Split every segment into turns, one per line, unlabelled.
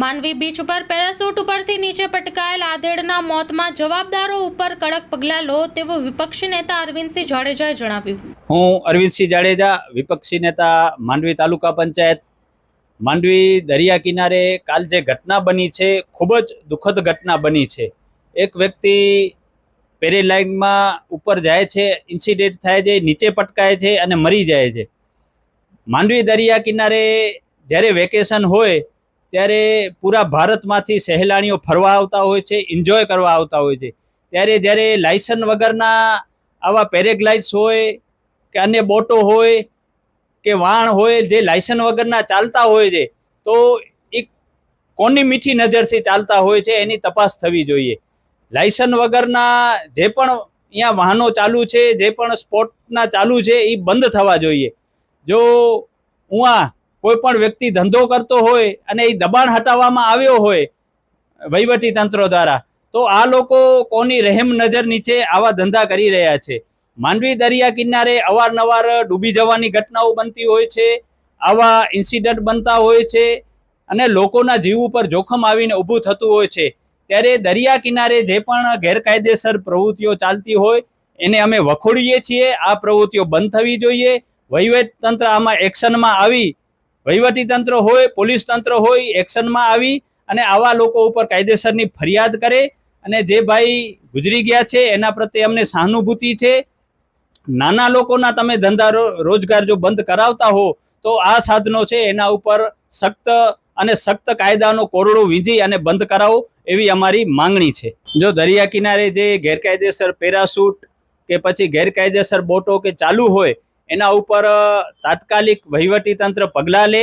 Mandvi beach ઉપર parachute ઉપરથી નીચે પટકાયેલ આધેડના મોતમાં જવાબદારો ઉપર કડક પગલાં લો તેવું વિપક્ષી નેતા અરવિંદસિંહ જાડેજાએ જણાવ્યું.
હું અરવિંદસિંહ જાડેજા, વિપક્ષી નેતા માંડવી તાલુકા પંચાયત. માંડવી દરિયા કિનારે કાલ જે ઘટના બની છે, ખૂબ જ દુઃખદ ઘટના બની છે. એક વ્યક્તિ પેરેલાઇનમાં ઉપર જાય છે, ઇન્સિડેન્ટ થાય છે, નીચે પટકાય છે અને મરી જાય છે. માંડવી દરિયા કિનારે જ્યારે વેકેશન હોય ત્યારે પૂરા ભારતમાંથી સહેલાણીઓ ફરવા આવતા હોય છે એન્જોય કરવા આવતા હોય છે. ત્યારે જ્યારે લાયસન્સ વગરના આવા પેરેગ્લાઇડ્સ હોય કે અન્ય બોટો હોય કે વાણ હોય જે લાયસન્સ વગરના ચાલતા હોય છે, તો એક કોની મીઠી નજરથી ચાલતા હોય છે એની તપાસ થવી જોઈએ. લાયસન્સ વગરના જે પણ અહીંયા વાહનો ચાલુ છે, જે પણ સ્પોટના ચાલુ છે, એ બંધ થવા જોઈએ. જો ઉઆ કોઈ પણ વ્યક્તિ ધંધો કરતો હોય અને એ દબાણ હટાવવામાં આવ્યો હોય વહીવટી તંત્ર દ્વારા, તો આ લોકો કોની રહેમ નજર નીચે આવા ધંધા કરી રહ્યા છે? માંડવી દરિયા કિનારે અવારનવાર ડૂબી જવાની ઘટનાઓ બનતી હોય છે, આવા ઇન્સિડન્ટ બનતા હોય છે અને લોકોના જીવ ઉપર જોખમ આવીને ઊભું થતું હોય છે. ત્યારે દરિયા કિનારે જે પણ ગેરકાયદેસર પ્રવૃત્તિઓ ચાલતી હોય, એને અમે વખોડીએ છીએ. આ પ્રવૃત્તિઓ બંધ થવી જોઈએ. વહીવટ તંત્ર આમાં એક્શનમાં આવી વહીવટી તંત્ર હોય, પોલીસ તંત્ર હોય, એક્શનમાં આવી અને આવા લોકો ઉપર કાયદેસરની ફરિયાદ કરે અને જે ભાઈ ગુજરી ગયા છે, એના પ્રત્યે અમને સહાનુભૂતિ છે. નાના લોકોના તમે ધંધા રોજગાર જો બંધ કરાવતા હો, તો આ સાધનો છે, એના ઉપર સખ્ત અને સખ્ત કાયદાનો કોરડો વીંજી અને બંધ કરાવો એવી અમારી માંગણી છે. જો દરિયા કિનારે જે ગેરકાયદેસર પેરાશૂટ કે પછી ગેરકાયદેસર બોટો કે ચાલુ હોય એના ઉપર તાત્કાલિક વહીવટી તંત્ર પગલાં લે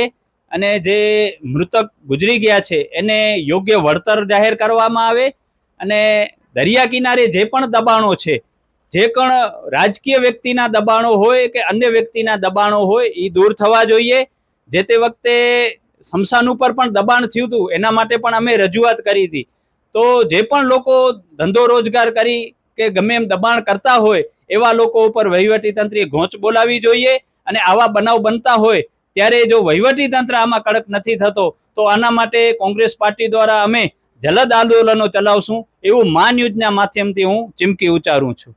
અને જે મૃતક ગુજરી ગયા છે, એને યોગ્ય વળતર જાહેર કરવામાં આવે અને દરિયા કિનારે જે પણ દબાણો છે, જે પણ રાજકીય વ્યક્તિના દબાણો હોય કે અન્ય વ્યક્તિના દબાણો હોય એ દૂર થવા જોઈએ. જે તે વખતે સ્મશાન ઉપર પણ દબાણ થયું હતું, એના માટે પણ અમે રજૂઆત કરી હતી. તો જે પણ લોકો ધંધો રોજગાર કરી કે ગમે એમ દબાણ કરતા હોય એવા લોકો ઉપર વહીવટી તંત્રે ઘોંચ બોલાવી જોઈએ અને આવા બનાવ બનતા હોય ત્યારે જો વહીવટી તંત્ર આમાં કડક નથી થતો, તો આના માટે કોંગ્રેસ પાર્ટી દ્વારા અમે જલદ આંદોલનો ચલાવશું એવું માન યોજના માધ્યમથી હું ચીમકી ઉચ્ચારું છું.